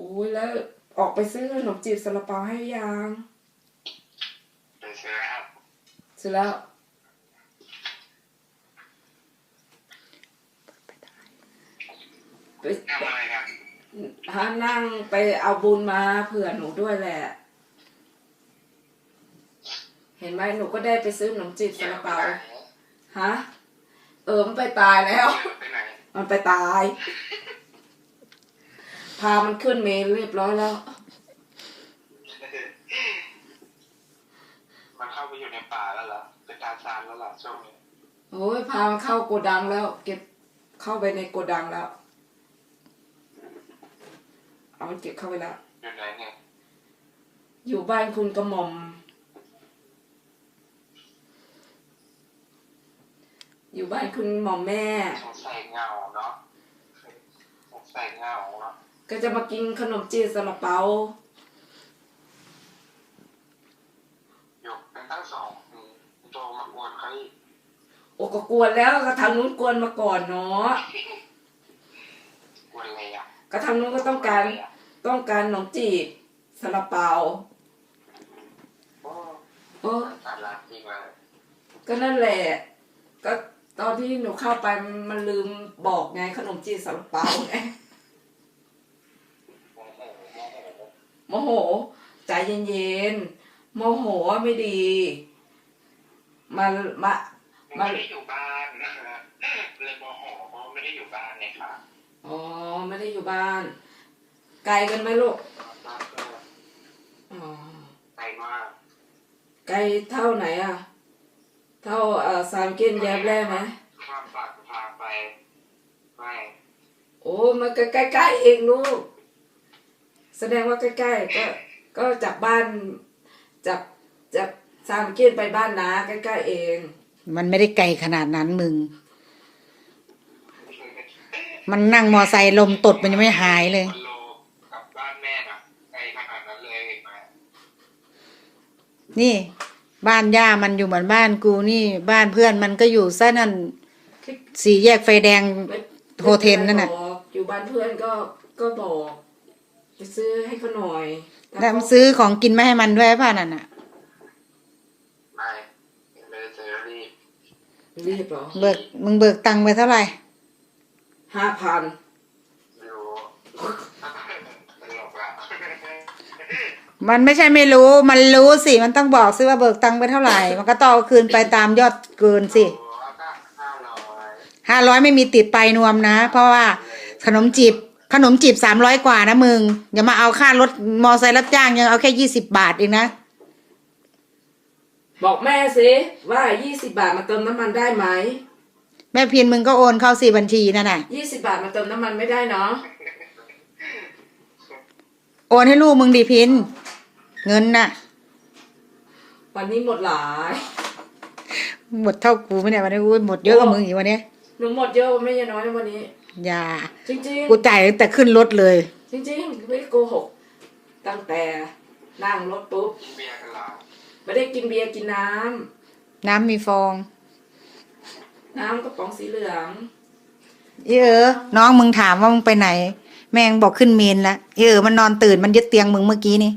อ้ยแล้วออกไปซื้อขนมจีบซาลาเปาให้ยังไปซื้อครับซื้อแล้วไปทำอะไรกันหานั่งไปเอาบุญมาเผื่อหนูด้วยแหละ เห็นไหมหนูก็ได้ไปซื้อขนมจีบซาลาเปาฮะเออมันไปตายแล้วเที่ยวไปไหนมันไปตาย พามันขึ้นเมนเรียบร้อยแล้ว มันเข้าไปอยู่ในป่าแล้วเหรอเป็นตาซานแล้วเหรอช่วงนี้โอ้ยพามันเข้าโกดังแล้ว เก็บเข้าไปในโกดังแล้ว เอามันเก็บเข้าไปแล้ว อยู่ไหนเนี่ย อยู่บ้านคุณกระหม่อม อยู่บ้านคุณหม่อมแม่ สงสัยเหงาเนาะ สงสัยเหงาเนาะ ก็จะมากินขนมจีนซาลาเปาอยู่เป็นตั้งสองอืมโตมากวนเขาอีกโอ้ก็กวนแล้วก็ทางนู้นกวนมาก่อนเนาะกวนอะไรอะก็ทางนู้นก็ต้องการต้องการขนมจีบซาลาเปาโอ้โอ้สาระจริงเลยก็นั่นแหละ ก็ตอนที่หนูเข้าไปมันลืมบอกไงขนมจีนซาลาเปาไง โม โหโมโหโมโห ใจเย็นๆโมโหไม่ดีมามาไม่ได้อยู่บ้านเลยโมโหเพราะไม่ได้อยู่บ้านเนี่ยค่ะอ๋อไม่ได้อยู่บ้าน ไกลกันไหมลูกบ้านก็อ๋อไกลมากไกลเท่าไหนอะ เท่าเอ่อสามเกนแยบแร่ไหมข้ามปากพาไปไม่โอ้มันก็ใกล้ๆเองลูก แสดงว่าใกล้ๆก็ก็จากบ้านจากจากสามเกนไปบ้านนาใกล้ๆเอง มันไม่ได้ไกลขนาดนั้นมึง มันนั่งมอไซค์ลมตดมันยังไม่หายเลยคอนโลกับบ้านแม่นะไกลขนาดนั้นเลยเห็นไหมนี่ บ้านย่ามันอยู่เหมือนบ้านกูนี่ บ้านเพื่อนมันก็อยู่ซะนั่นสี่แยกไฟแดงไม่โฮเทลนั่นน่ะบอกอยู่บ้านเพื่อนก็ก็บอก ไปซื้อให้เขาหน่อยต่แล้วเขามันซื้อของกินมาให้มันด้วยป่ะนั่นน่ะ ไม่ไม่ได้เจอรีบรีบเหรอเบิกมึงเบิกตังค์ไปเท่าไหร่ห้าพันอยู่ตลกละมันไม่ใช่ไม่รู้ มันรู้สิมันต้องบอกสิว่าเบิกตังค์ไปเท่าไหร่ มันก็ต้องเอาคืนไปตามยอดเกินสิโอ้ก็ห้าร้อยห้าร้อยไม่มีติดไปนวมนะ เพราะว่าขนมจีบ ขนมจีบสามร้อยกว่านะมึง อย่ามาเอาค่ารถมอไซค์รับจ้างยังเอาแค่ยี่สิบบาทเองนะ บอกแม่สิว่ายี่สิบาทมาเติมน้ำมันได้ไหมแม่พินมึงก็โอนเข้าสี่บัญชีนั่นน่ะยี่สิบาทมาเติมน้ำมันไม่ได้เนาะโอนให้ลูกมึงดีพิน เงินน่ะ วันนี้หมดหลาย หมดเท่ากูไหมเนี่ยวันนี้กูหมดเยอะกว่ามึงอีกวันนี้หนูหมดเยอะไม่ใช่น้อยนะวันนี้ อย่าจริงกูจ่ายตั้งแต่ขึ้นรถเลยๆจริงๆไม่ได้โกหก ตั้งแต่นั่งรถปุ๊บกินเบียร์กันเหรอไม่ได้กินเบียร์กินน้ำน้ำมีฟอง น้ำกระป๋องสีเหลืองอีเออน้องมึงถามว่ามึงไปไหน แม่งบอกขึ้นเมนแล้วอีเออมันนอนตื่นมันยึดเตียงมึงเมื่อกี้นี่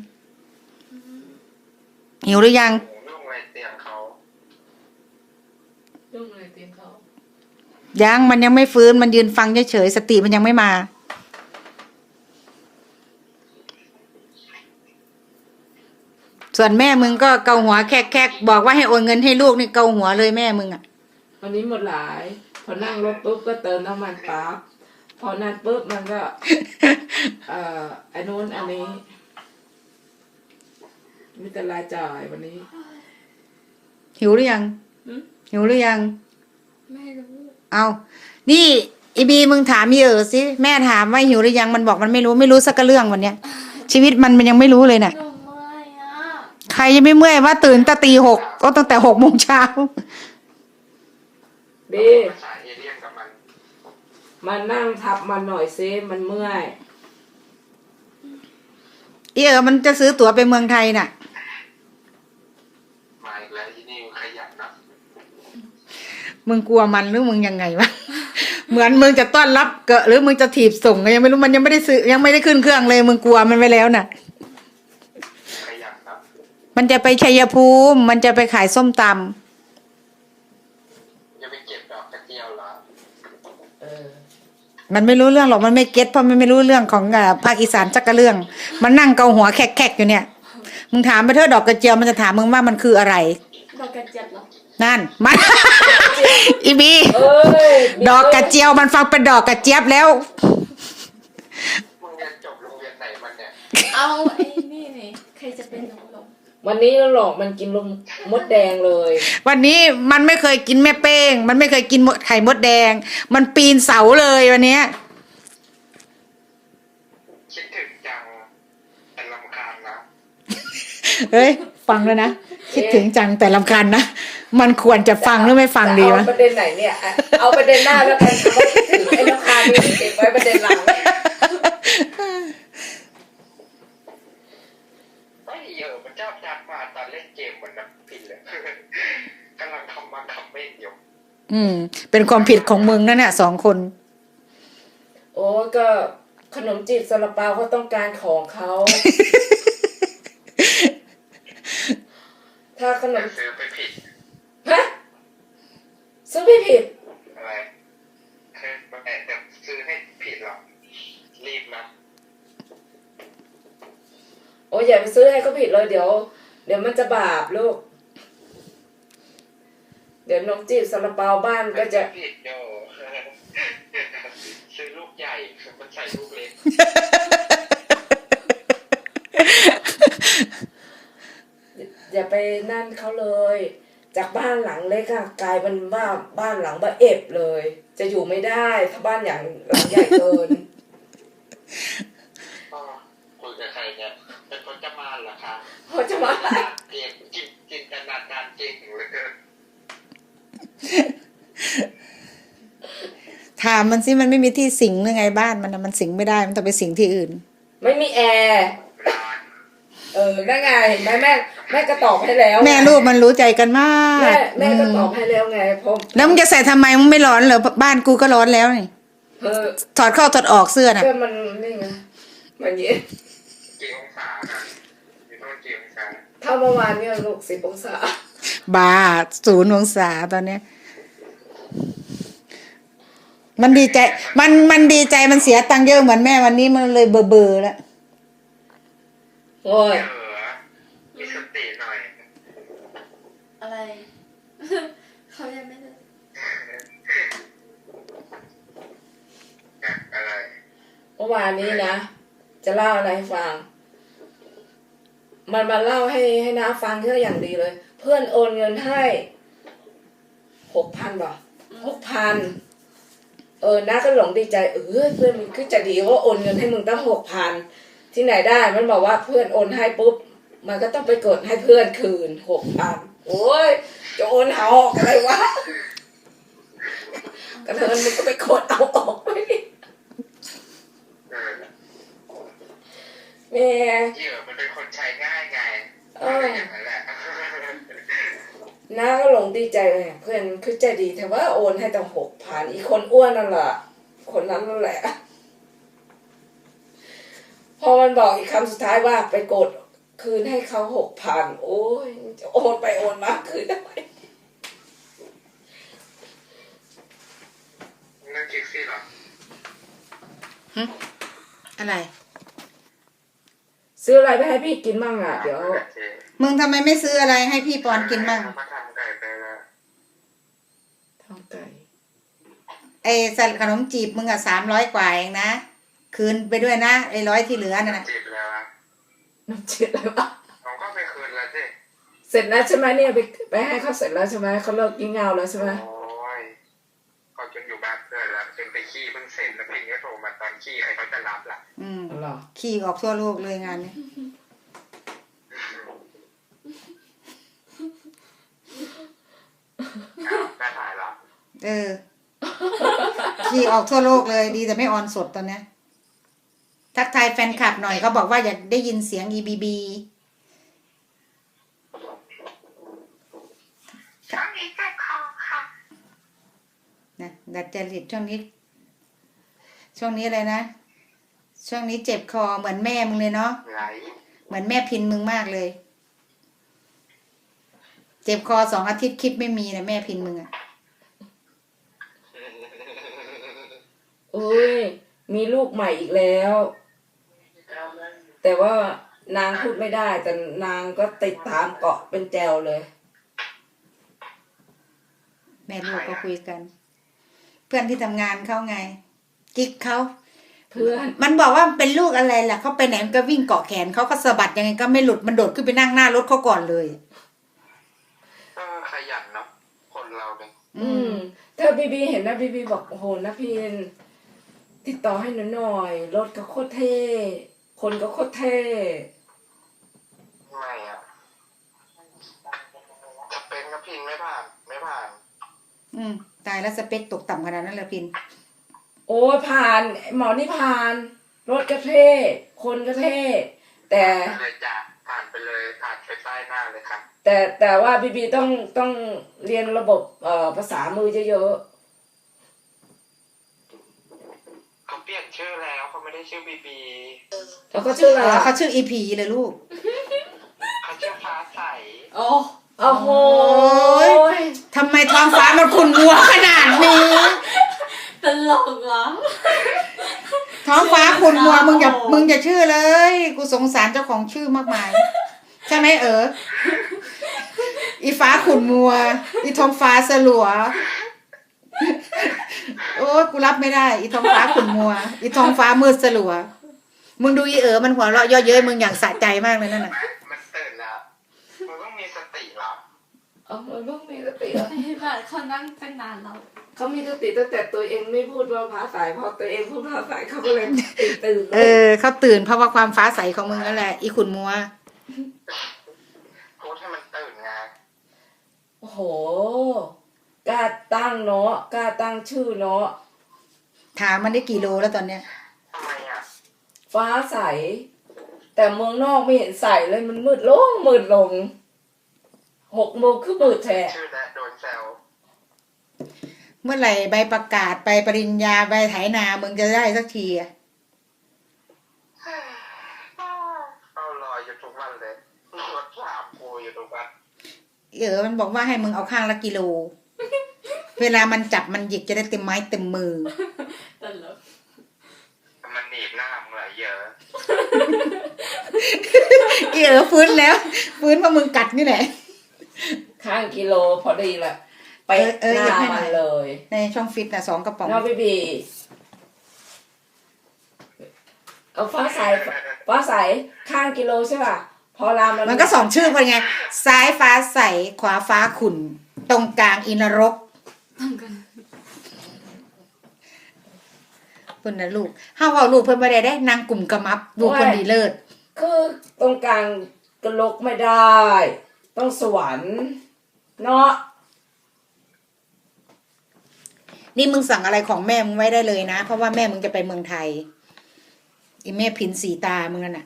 หิวหรือยัง โอ้โหนุ่งอะไรเตียงเขา เรื่องอะไรเตียงเขา ยังมันยังไม่ฟื้นมันยืนฟังเฉยๆสติมันยังไม่มา ส่วนแม่มึงก็เกาหัวแคกๆบอกว่าให้โอนเงินให้ลูกนี่เกาหัวเลยแม่มึงอะวันนี้หมดหลาย พอนั่งรถปุ๊บก็เติมน้ำมันปั๊บพอนั่นปุ๊บมันก็ เอ่ออันนู้นอันนี้มีแต่รายจ่ายวันนี้ หิวหรือยังหืมหิวหรือยังไม่รู้ เอานี่อีบีมึงถามอีเออสิแม่ถามว่าหิวหรือยังมันบอกมันไม่รู้ไม่รู้สักกะเรื่องวันเนี้ย ชีวิตมันมันยังไม่รู้เลยน่ะหนูเมื่อยอะใครยังไม่เมื่อยว่าตื่นแต่ตีหกก็ตั้งแต่หกโมงเช้าเบภาษาเอเลี่ยนกับมันมานั่งทับมันหน่อยซิมันเมื่อยอีเออมันจะซื้อตั๋วไปเมืองไทยน่ะ มาอีกแล้วที่นี่ขยันนะ มึงกลัวมันหรือมึงยังไงวะเหมือนมึงจะต้อนรับเกอะหรือมึงจะถีบส่งก็ยังไม่รู้มันยังไม่ได้ซื้อยังไม่ได้ขึ้นเครื่องเลย มึงกลัวมันไปแล้วน่ะขยันครับมันจะไปชัยภูมิ มันจะไปขายส้มตจะไปเก็บดอกกระเจียวเหรอเออำมันไม่รู้เรื่องหรอกมันไม่เก็ตเพราะมันไม่รู้เรื่องของอ่าภาคอีสานสักกระเรื่อง มันนั่งเกาหัวแขกๆอยู่เนี่ย มึงถามไปเถอะดอกกระเจียวมันจะถามมึงว่ามันคืออะไร ดอกกระเจี๊ยบเหรอ นั่นมัน อีบี เอ้ยดอกกระเจียวมันฟังเป็นดอกกระเจี๊ยบแล้ว มึงเรียนจบโรงเรียนไหนมันเนี่ย เอาไอ้นี่นี่ใครจะเป็นหนูหรอวันนี้หลอกมันกินลมมดแดงเลยวันนี้มันไม่เคยกินแม่เป้ง มันไม่เคยกินมดไข่มดแดง มันปีนเสาเลยวันเนี้ยคิดถึงจังแต่ลำคาญนะ เฮ้ย ฟังแล้วนะ คิดถึงจังแต่ลำคันนะ มันควรจะฟังหรือไม่ฟังดีจะวะเอาประเด็นไหนเนี่ยอะเอาประเด็นหน้าแล้วกันเอาคิดถึงไอ้ราคานี้เก็บไว้ประเด็นหลังไอ้เหี้ยอะมันชอบจัดมาตอนเล่นเกมเหมือนนักผิดเลยกำลังทำมาคำไม่เดียวอืม เป็นความผิดของมึงนั่นแหละสองคน โอ้ก็ขนมจีบซาลาเปาเขาต้องการของเขา ถ้าขนแต่มซื้อไปผิดฮะซื้อไม่ผิดอะไรคือแต่จะซื้อให้ผิดหรอกรีบนะโอ้ยอย่าไปซื้อให้เขาผิดเลยเดี๋ยว เดี๋ยวมันจะบาปลูก เดี๋ยวขนมจีบซาลาเปาบ้านก็จะผิดโยซื้อลูกใหญ่มันใส่ลูกเล็ก อย่าไปนั่นเขาเลย จากบ้านหลังเล็กอะกลายเป็นว่าบ้านหลังบะเอบเลย จะอยู่ไม่ได้ถ้าบ้านอย่างหลังใหญ่เกินก็คุยกับใครเนี่ยเป็นคนจะมาเหรอคะพอจะมาเกมจินจินตนาการเก่งเหลือเกินถามมันสิมันไม่มีที่สิงหรือไงบ้านมันนะมันสิงไม่ได้มันต้องไปสิงที่อื่น ไม่มีแอร์ร้าน เออนั่นไงเห็นไหมแม่แม่ก็ตอบให้แล้วแม่ลูกมันรู้ใจกันมากแม่แม่ก็อืมตอบให้แล้วไงเพราะแล้วมึงจะใส่ทำไมมึงไม่ร้อนเหรอบ้านกูก็ร้อนแล้วนี่เออถอดเข้าถอดออกเสื้อน่ะก็มันนี่ไงมันเย็นกี่องศานะอยู่โน่นกี่องศาเท่าเมื่อวานเนี่ยลูกสิบองศาบาศูนย์องศาตอนเนี้ยมันดีใจ มันมันดีใจมันเสียตังค์เยอะเหมือนแม่วันนี้มันเลยเบอร์เบอร์แล้ว โอ้ย เออมีสติหน่อย อะไร เขายังไม่ได้อะอะไร เมื่อวานนี้นะ จะเล่าอะไรให้ฟัง มันมาเล่าให้ให้น้าฟังเพื่ออย่างดีเลย เพื่อนโอนเงินให้หกพันบ่หกพันเออน้าก็หลงดีใจเออเพื่อนมันคือจะดีว่าโอนเงินให้มึงตั้งหกพัน ที่ไหนได้มันบอกว่าเพื่อนโอนให้ปุ๊บ มันก็ต้องไปกดให้เพื่อนคืนหกพันโอ้ยจะโอนหาออกอะไรวะกระเทินมึงก็ไปกดเอาออกไปดิเออแม่เหยื่อมันเป็นคนใช้ง่ายไงเอออย่างนั้นแหละน้าก็หลงดีใจเลยเพื่อนคือใจดีแต่ว่าโอนให้ตั้งหกพันอีกคนอ้วนนั่นแหละคนนั้นนั่นแหละ พอมันบอกอีกคำสุดท้ายว่าไปกดคืนให้เขาหกพันโอ้ยจะโอนไปโอนมาคืนได้ไหมนั่นคิกซี่เหรออะไร ซื้ออะไรไปให้พี่กินบ้างอะ เดี๋ยว มึงทำไมไม่ซื้ออะไรให้พี่ปอนกินบ้างมาทำไก่ไปแล้วทองไก่ไอ้สัตว์ขนมจีบมึงอะสามร้อยกว่าเองนะ คืนไปด้วยนะไอ้ร้อยที่เหลือนั่นนะจีบแล้วอะน้ำจืดอะไรวะน้องก็ไปคืนแล้วสิเสร็จแล้วใช่ไหมเนี่ยไปไปให้เขาเสร็จแล้วใช่ไหมเขาเลิกกินเงาแล้วใช่ไหมโอ้ยเขาจนอยู่บ้านเพื่อนแล้วจนไปขี้เพิ่งเสร็จแล้วพิงก็โทรมาตอนขี้ใครเขาจะรับล่ะอืมเหรอขี่ออกทั่วโลกเลยงานนี้อ้าวน่าถ่ายเหรอเออ ขี่ออกทั่วโลกเลยดีแต่ไม่ออนสดตอนเนี้ย ทักทายแฟนคลับหน่อยเขาบอกว่าอยากได้ยินเสียง EBB ช่วงนี้เจ็บคอค่ะนะดัดจริตช่วงนี้ ช่วงนี้อะไรนะ ช่วงนี้เจ็บคอเหมือนแม่มึงเลยเนาะไหนเหมือนแม่พินมึงมากเลย เจ็บคอสองอาทิตย์คลิปไม่มีนะแม่พินมึงอะเอ้ย มีลูกใหม่อีกแล้ว แต่ว่านางพูดไม่ได้ แต่นางก็ติดตามเกาะเป็นแจวเลย แม่ลูกก็คุยกัน เพื่อนที่ทำงานเขาไง กิ๊กเขาเพื่อนมันบอกว่าเป็นลูกอะไรล่ะเขาไปไหนมันก็วิ่งเกาะแขนเขาก็สะบัดยังไงก็ไม่หลุดมันโดดขึ้นไปนั่งหน้ารถเขาก่อนเลย เออขยันเนาะคนเราเนี่ยอืมถ้าบีบีเห็นนะบีบีบอกโอ้โหนะพินติดต่อให้หนูหน่อย รถก็โคตรเท่ คนก็โคตรเท่ไม่อะจะเป็นกับพินไม่ผ่าน ไม่ผ่าน อืมตายแล้วสเปคตกต่ำขนาดนั้นเลยพิน โอ้ยผ่านหมอนี่ผ่าน รถก็เท่คนก็เท่แต่เลยจ้ะผ่านไปเลยผ่านไปใต้หน้าเลยครับ แต่แต่ว่าบีบีต้องต้องเรียนระบบเอ่อภาษามือเยอะ เขาเปลี่ยนชื่อแล้วเขาไม่ได้ชื่อบีบีๆแล้วก็ชื่ออะไรอ๋ออะเขาชื่ออีพีเลยลูก เขาชื่อฟ้าใสโอ้โอ้โหยทำไมท้องฟ้ามันขุ่นมัวขนาดนี้ ตลกเหรอท้องฟ้าขุ่นมัวมึงอย่ามึงอย่าชื่อเลย กูสงสารเจ้าของชื่อมากมาย ใช่ไหมเอออีฟ้าขุ่นมัว อีท้องฟ้าสลัว โอ้ยกูรับไม่ได้ อีท้องฟ้าขุ่นมัว อีท้องฟ้ามืดสลัว มึงดูอีเอ๋อมันหัวเราะเย่อเย้ยมึงอย่างสะใจมากเลยนั่นน่ะ มันตื่นแล้วมันต้องมีสติเหรอเอามันต้องมีสติอะไอ้บ้านเขานั่งตั้งนานแล้วเขามีสติตั้งแต่ตัวเองไม่พูดว่าภาษาพอตัวเองพูดภาษาเขาก็เลยตื่นตื่นเออเขาตื่นเพราะว่าความฟ้าใสของมึงนั่นแหละ อีขุนมัว พูดให้มันตื่นไงโอ้โห กล้าตั้งเนาะกล้าตั้งชื่อเนาะถามมันได้กี่โลแล้วตอนเนี้ยทำไมอะฟ้าใส แต่เมืองนอกไม่เห็นใสเลยมันมืดลงมืดลงหกโมงคือมืดแท้ชื่อและโดนแซวเมื่อไหร่ใบประกาศไปปริญญาใบไถนามึงจะได้สักทีอะเอารออยู่ทุกวันเลยรถถามกูอยู่ทุกวัน เออมันบอกว่าให้มึงเอาข้างละกิโล เวลามันจับมันหยิกจะได้เต็มไม้เต็มมือ ตลกมันหนีบหน้ามึงหลายเยอะเออฟื้นแล้ว ฟื้นเพราะมึงกัดนี่แหละ ข้างกิโลพอดีแหละไปเออเออหอยากน้าให้หน่มัอยนเลย ในช่องฟิตนะสองกระป๋องน้องบีบีเอาฟ้าใสฟ้าใสข้างกิโลใช่ป่ะพอรามมันก็สองชื่อพอไง ซ้ายฟ้าใสขวาฟ้าขุ่นตรงกลางอินรก ต้องกันเพิ่นนะลูกห้าเว่าลูกเพิ่นบ่ได้ได้นางกลุ่มกระมับลูกคนดีเลิศคือตรงกลางกระลกไม่ได้ ต้องสวรรค์เนาะนี่มึงสั่งอะไรของแม่มึงไว้ได้เลยนะ เพราะว่าแม่มึงจะไปเมืองไทยอีแม่พินสีตามึงนั่นน่ะ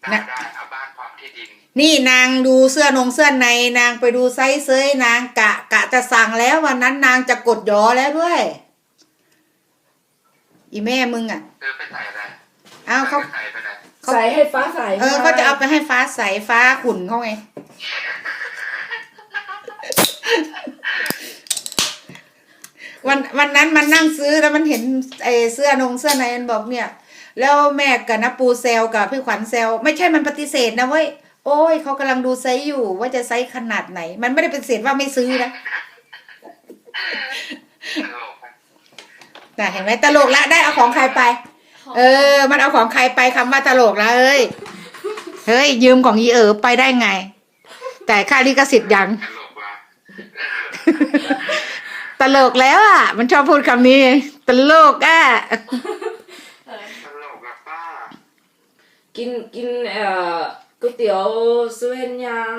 ได้นะได้เอาบ้านพร้อมที่ดิน นี่นางดูเสื้อนงเสื้อในนางไปดูไซส์เซยนางกะกะจะสั่งแล้ววันนั้นนางจะกดยอแล้วด้วย อีแม่มึงอะเออไปใส่อะไรอ้าวเขาไปใส่ไปไหนเขาใส่ให้ฟ้าใสเออเขาจะเอาไปให้ฟ้าใสฟ้าขุนเขาไงวันวันนั้นมันนั่งซื้อแล้วมันเห็นไอ้เสื้อนงเสื้อในมันบอกเนี่ย แล้วแม่กับนปูเซลกับพี่ขวัญเซลไม่ใช่มันปฏิเสธนะเว้ย โอ้ยเขากำลังดูไซส์อยู่ ว่าจะไซส์ขนาดไหน มันไม่ได้ปฏิเสธว่าไม่ซื้อนะตลกอะน่ะเห็นไหมตลกละได้เอาของใครไป เออ มันเอาของใครไปคำว่าตลกละเอ้ยเฮ้ย ยืมของยีเอ๋อไปได้ไง แต่ค่าลิขสิทธิ์ยัง ตลกว่ะตลกแล้วอะ มันชอบพูดคำนี้ ตลกอะตลกอะป้ากินกินเอ่อ ก๋วยเตี๋ยวเซเว่นยัง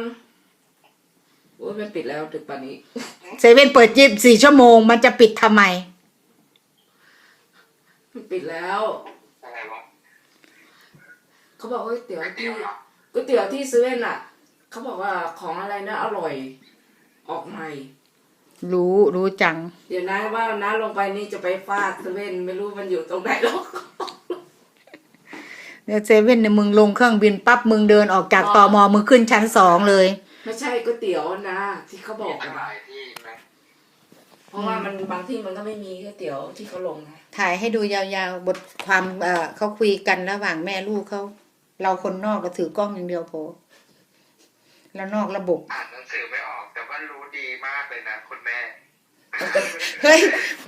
โอ้ยมันปิดแล้วดึกป่านนี้ เซเว่นเปิดยีบสี่ชั่วโมง มันจะปิดทำไม มันปิดแล้ว อะไรวะเขาบอกว่าก๋วยเตี๋ยวก๋วยเตี๋ที่ยวเหรอก๋วยเตี๋ยวที่เซเว่นอะ เขาบอกว่าของอะไรนะอร่อย ออกใหม่ รู้รู้จัง เดี๋ยวนะว่าน้าลงไปนี่จะไปฟาดเซเว่นไม่รู้มันอยู่ตรงไหนหรอก เนี่ยเซเว่นเนี่ยมึงลงเครื่องบินปั๊บมึงเดินออกจากตอมอมึงขึ้นชั้นสองเลย ไม่ใช่ก๋วยเตี๋ยวนะ ที่เขาบมีอกตั้งหอะลายที่นะเพราะว่ามันบางที่มันก็ไม่มีก๋วยเตี๋ยวที่เขาลงไงถ่ายให้ดูยาวๆ บทความเอ่อเขาคุยกันระหว่างแม่ลูกเขา เราคนนอกก็ถือกล้องอย่างเดียวพอแล้วนอกระบบ อ่านหนังสือไม่ออก แต่ว่ารู้ดีมากเลยนะคุณแม่ เฮ้ย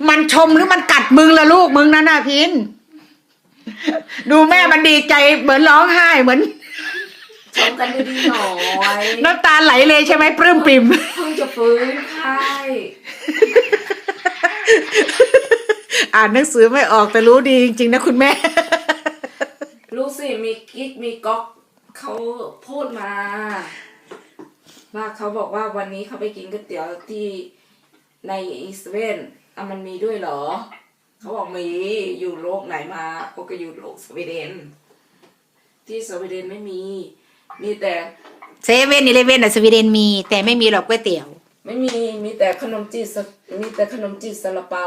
มันชมหรือมันกัดมึงละลูกมึงนั่นน่ะพิน ดูแม่มันดีใจเหมือนร้องไห้เหมือนชมกันดีๆหน่อยน้ำตาไหลเลยใช่ไหมปลื้มปิ่มเพิ่งจะฟื้นไข้อ่านหนังสือไม่ออกแต่รู้ดีจริงๆนะคุณแม่ รู้สิมีกิ๊กมีก๊อกเขาพูดมา ว่าเขาบอกว่าวันนี้เขาไปกินก๋วยเตี๋ยวที่ในอีสเวนอะมันมีด้วยเหรอ เขาบอกมีอยู่โลกไหนมาเขาก็อยู่โลกสวีเดน ที่สวีเดนไม่มี มีแต่เซเว่นอีเลเว่นอะสวีเดนมี แต่ไม่มีหรอกก๋วยเตี๋ยว ไม่มีมีแต่ขนมจีบสะมีแต่ขนมจีบซาลาเปา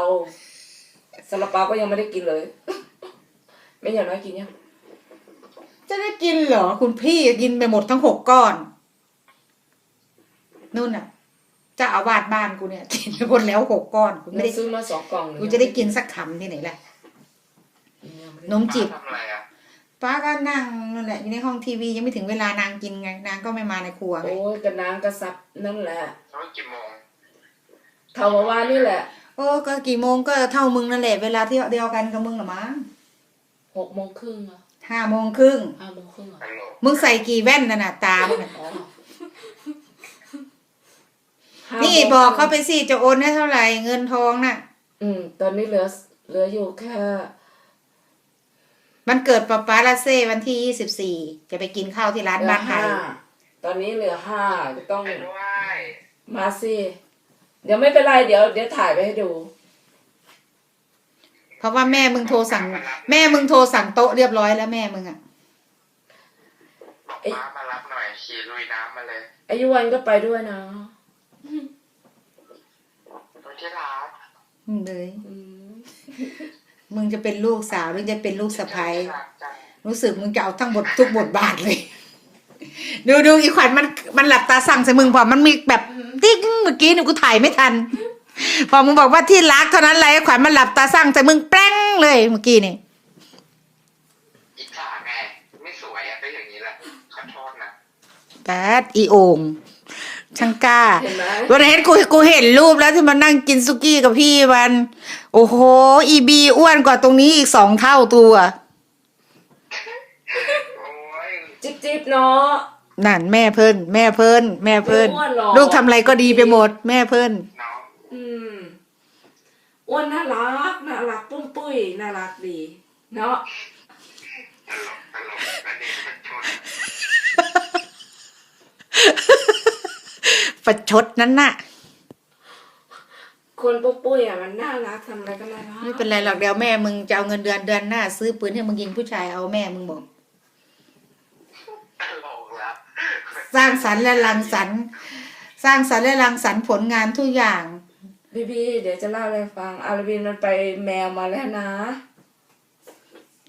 ซาลาเปาก็ยังไม่ได้กินเลย ไม่อย่างน้อยกินยังจะได้กินเหรอ คุณพี่กินไปหมดทั้งหกก้อน นู่นน่ะเจะอาวาสบ้านกูเนี่ยกินไปหมดแล้วหกก้อนกูไม่ได้ซื้อมาสองกล่องเลยกูจะได้กินสักคำที่ไหนล่ะยังไม่ได้นมจีบทำอะไรอะป้าก็นั่งนั่นแหละอยู่ในห้องทีวียังไม่ถึงเวลานางกินไงนางก็ไม่มาในครัวไงโอ้ยกระนางกระซับนั่นแหละเขากี่โมงเท่าเมื่อวานนี่แหละโอ้ก็กี่โมงก็เท่ามึงนั่นแหละเวลาที่เดียวกันกับมึงเหรอมั้งหกโมงครึ่งอะห้าโมงครึ่งห้าโมงครึ่งอะฮัลโหลมึงใส่กี่แว่นน่ะน่ะตามึงน่ะอ๋อ ห้านี่โมงบอกเขาไปสิจะโอนให้เท่าไหร่เงินทองน่ะ อืม ตอนนี้เหลือเหลืออยู่แค่มันเกิดป๊าป๊าลาเซ่วันที่ยี่สิบสี่จะไปกินข้าวที่ร้านเหลืบ้าอนไทห้ายตอนนี้เหลือห้าจะต้องไปด้วยมาสิเดี๋ยวไม่เป็นไรเดี๋ยวเดี๋ยวถ่ายไปให้ดู เพราะว่าแม่มึงโทรสั่ง แม่มึงโทรสั่งโต๊ะเรียบร้อยแล้วแม่มึงอะบอกป้ามารับหน่อยขี่ลุยน้ำมาเลยอายุวันก็ไปด้วยนะโดย ที่รักมึงเลยอืมมึงจะเป็นลูกสาวหรือจะเป็นลูกสะใภ้ที่รักจังรู้สึกมึงจะเอาทั้งบททุกบทบาทเลย ดูดูอีขวัญมันมันหลับตาสั่งใส่มึงพอมันมีแบบติ๊กเมื่อกี้เนี่ยกูถ่ายไม่ทัน พอมึงบอกว่าที่รักเท่านั้นเลยไอ้ขวัญมันหลับตาสั่งใส่มึงแป้งเลยเมื่อกี้นี่อิจฉาไงไม่สวยอะก็อย่างนี้แหละขอโทษนะแปดอีโอง ช่างกล้า เห็นไหม วันนี้นกูกูเห็นรูปแล้วที่มันนั่งกินซุกี้กับพี่มัน โอ้โห อีบีอ้วนกว่าตรงนี้อีกสองเท่าตัว โอ้ยจิ๊บจิ๊บเนาะ นั่นแม่เพิ่น แม่เพิ่น แม่เพิ่น ไม่อ้วนหรอก ลูกทำอะไรก็ดีไปหมด แม่เพิ่น น้องอืมอ้วนน่ารัก น่ารัก ปุ้มปุ้ย น่ารักดี เนาะ ตลกตลกอันนี้มันชน ประชดนั้นน่ะ คนปุ้มปุ้ยอะมันน่ารักทำอะไรก็น่ารักไม่เป็นไรหรอกเดี๋ยวแม่มึงจะเอาเงินเดือนเดือนหน้า ซื้อปืนให้มึงยิงผู้ชายเอาแม่มึงบอกตลกแล้วสร้างสรรค์และรังสรรค์สร้างสรรค์และรังสรรค์ผลงานทุกอย่าง บีบีเดี๋ยวจะเล่าอะไรให้ฟังอาร์บินมันไปแมวมาแล้วนะ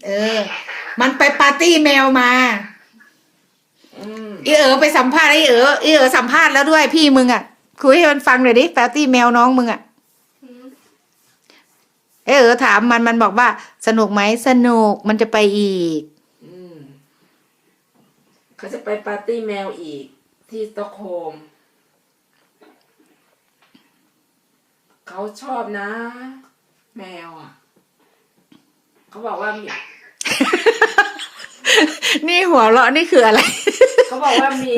เออ มันไปปาร์ตี้แมวมา อีเอ๋อไปสัมภาษณ์ไอ้เอ๋ออีเอ๋อสัมภาษณ์แล้วด้วยพี่มึงอะคุยให้มันฟังหน่อยดิปาร์ตี้แมวน้องมึงอะไอเอ๋อถามมันมันบอกว่า สนุกไหมสนุกมันจะไปอีกอืเขาจะไปปาร์ตี้แมวอีก ที่สตอกโฮมเขาชอบนะ แมวอะ เขาบอกว่า นี่หัวเราะนี่คืออะไร เขาบอกว่ามี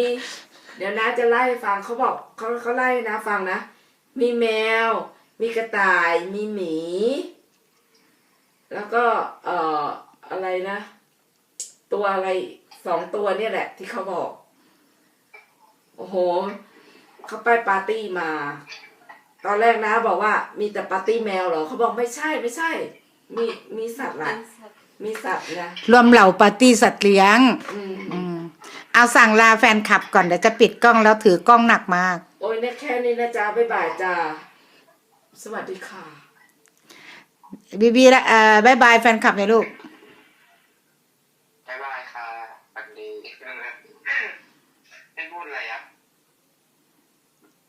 เดี๋ยวนะจะไล่ให้ฟังเขาบอกเขาเขาไล่นะฟังนะ มีแมว มีกระต่าย มีหมี แล้วก็เอ่ออะไรนะ ตัวอะไรสองตัวเนี่ยแหละ ที่เขาบอก โอ้โหเขาไปปาร์ตี้มา ตอนแรกนะ บอกว่ามีแต่ปาร์ตี้แมวเหรอเขาบอกไม่ใช่ไม่ใช่ มีมีสัตว์ละมีสัตว์ นะรวมเหล่าปาร์ตี้สัตว์เลี้ยง อืมอืม เอาสั่งลาแฟนคลับก่อนเดี๋ยวจะปิดกล้องแล้วถือกล้องหนักมาก โอ้ยเนี่ยแค่นี้นะจ๊ะบ๊ายบายจ้าสวัสดีค่ะ บีบีละเอ่อบายบายแฟนคลับเลยลูก